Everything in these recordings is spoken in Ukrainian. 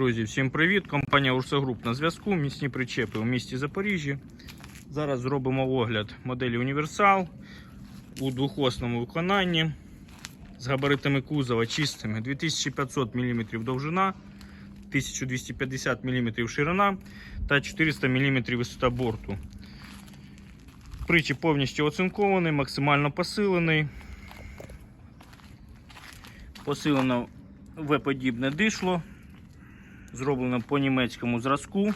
Друзі, всім привіт! Компанія Урса Груп на зв'язку. Місні причепи у місті Запоріжжя. Зараз зробимо огляд моделі Універсал у двохосному виконанні з габаритами кузова чистими 2500 мм довжина, 1250 мм ширина та 400 мм висота борту. Причіп повністю оцинкований, максимально посилений. Посилено В-подібне дишло. Зроблено по німецькому зразку.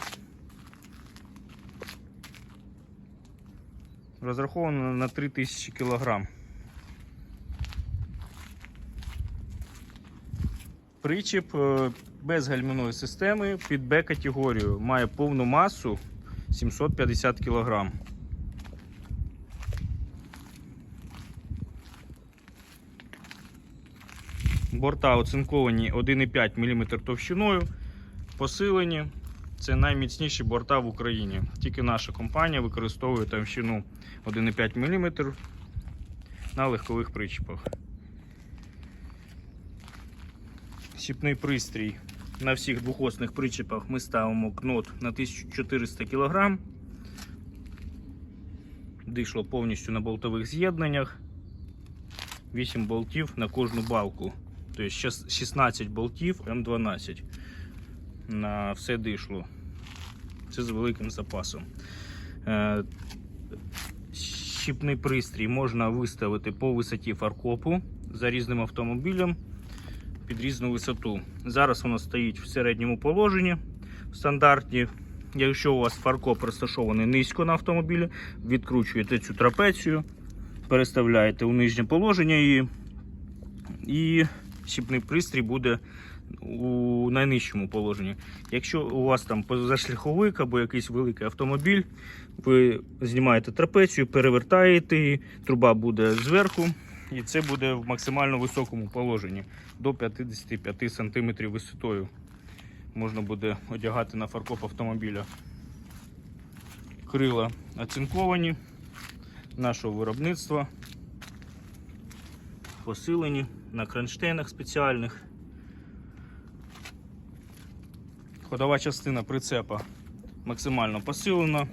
Розраховано на 3000 кг. Причіп е, без гальмівної системи під Б-категорію. Має повну масу 750 кг. Борта оцинковані 1,5 мм товщиною, посилені. Це найміцніші борта в Україні. Тільки наша компанія використовує товщину 1,5 мм на легкових причіпах. Щіпний пристрій на всіх двохосних причіпах ми ставимо кнот на 1400 кг. Дишло повністю на болтових з'єднаннях. 8 болтів на кожну балку. Тобто 16 болтів М12 на все дишло. Це з великим запасом. Е, Щіпний пристрій можна виставити по висоті фаркопу за різним автомобілем під різну висоту. Зараз воно стоїть в середньому положенні в стандарті. Якщо у вас фаркоп розташований низько на автомобілі, відкручуєте цю трапецію, переставляєте у нижнє положення її, і щіпний пристрій буде у найнижчому положенні. Якщо у вас там позашляховик або якийсь великий автомобіль, ви знімаєте трапецію, перевертаєте її, труба буде зверху, і це буде в максимально високому положенні до 55 см висотою. Можна буде одягати на фаркоп автомобіля. Крила оцинковані нашого виробництва, посилені на кронштейнах спеціальних. Ходова частина прицепа максимально посилена.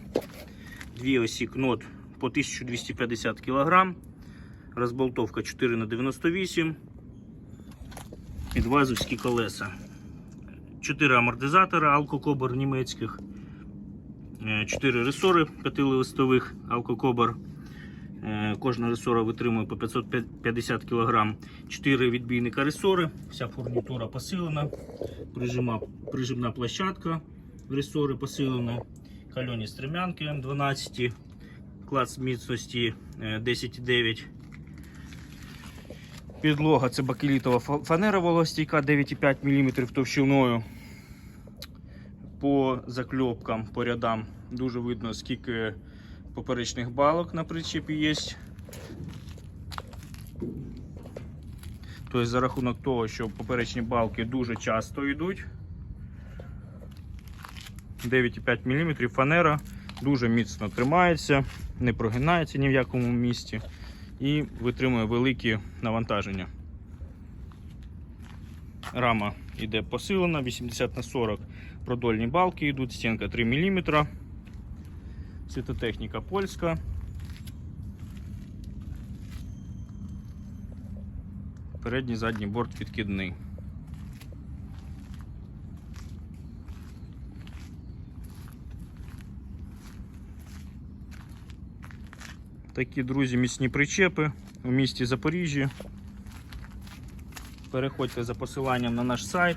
Дві осі кнот по 1250 кг. Розболтовка 4 на 98 Підвазовські колеса. 4 амортизатори алкокобр німецьких. 4 ресори п'ятилистових алкокобр. Е, Кожна ресора витримує по 550 кг. 4 відбійника ресори. Вся фурнітура посилена. Прижима, прижимна площадка ресори посилена. Кальоні стремянки М12. Клас міцності е, 10,9. Підлога це бакелітова фа- фанера вологостійка 9,5 мм товщиною. По закльопкам, по рядам дуже видно, скільки поперечних балок на причепі є. Тобто за рахунок того, що поперечні балки дуже часто йдуть. 9,5 мм фанера дуже міцно тримається, не прогинається ні в якому місці і витримує великі навантаження. Рама йде посилена, 80 на 40 продольні балки йдуть, стінка 3 мм. Світотехніка польська. Передній задній борт відкидний. Такі, друзі, міцні причепи у місті Запоріжжя. Переходьте за посиланням на наш сайт,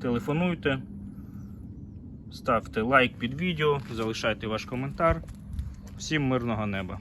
телефонуйте, ставте лайк під відео, залишайте ваш коментар. Всім мирного неба!